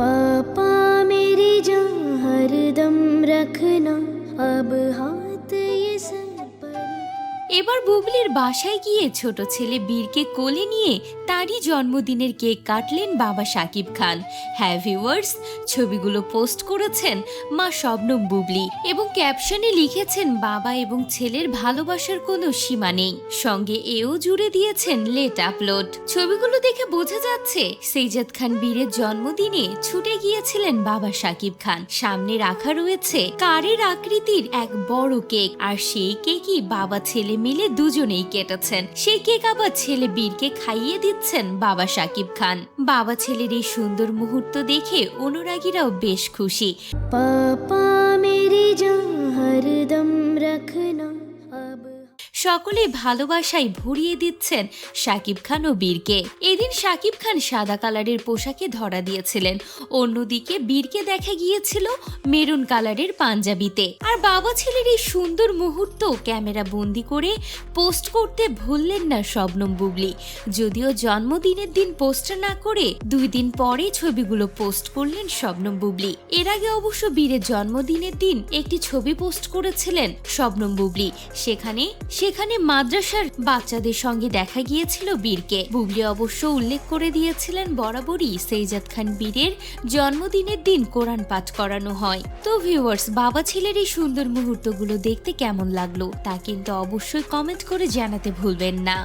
पापा मेरी जान हरदम रखना अब पर এবার বুবলির বাসায় গিয়ে ছোট ছেলে বীরকে কোলে নিয়ে তারই জন্মদিনের কেক কাটলেন বাবা সাকিব খান। হ্যাঁ ভিউয়ার্স, ছবিগুলো পোস্ট করেছেন মা শবনম বুবলি এবং ক্যাপশনে লিখেছেন, বাবা এবং ছেলের ভালোবাসার কোনো সীমা নেই। সঙ্গে এও জুড়ে দিয়েছেন, লেট আপলোড। ছবিগুলো দেখে বোঝা যাচ্ছে, সেইজাদ খান বীরের জন্মদিনে ছুটে গিয়েছিলেন বাবা সাকিব খান। সামনে রাখা রয়েছে কারের আকৃতির এক বড় কেক, আর সেই কেকই বাবা ছেলে মিলে দুজনেই কেটেছেন। সেই কেক আবার ছেলে বীরকে খাইয়ে দিচ্ছেন বাবা সাকিব খান। বাবা ছেলের এই সুন্দর মুহূর্ত দেখে অনুরাগীরাও বেশ খুশি। পাপা মেরি জান সকলে ভালোবাসায় ভরিয়ে দিচ্ছেন শাকিব খান ও বীরকে। এদিন শাকিব খান সাদা কালারের পোশাকে ধরা দিয়েছিলেন। অন্যদিকে বীরকে দেখা গিয়েছিল মেরুন কালারের পাঞ্জাবিতে। আর বাবা ছেলের এই সুন্দর মুহূর্ত ক্যামেরা বন্দি করে পোস্ট করতে ভুললেন না শবনম বুবলি। যদিও জন্মদিনের দিন পোস্ট না করে দুই দিন পরে ছবিগুলো পোস্ট করলেন শবনম বুবলি। এর আগে অবশ্য বীরের জন্মদিনের দিন একটি ছবি পোস্ট করেছিলেন শবনম বুবলি। সেখানে সেখানে মাদ্রাসার বাচ্চাদের সঙ্গে দেখা গিয়েছিল বীরকে। বুবলি অবশ্য উল্লেখ করে দিয়েছিলেন বরাবরই সেইজাদ খান বীরের জন্মদিনের দিন কোরআন পাঠ করানো হয়। তো ভিউয়ার্স বাবা ছেলের এই সুন্দর মুহূর্তগুলো দেখতে কেমন লাগল তা কিন্তু অবশ্যই কমেন্ট করে জানাতে ভুলবেন না।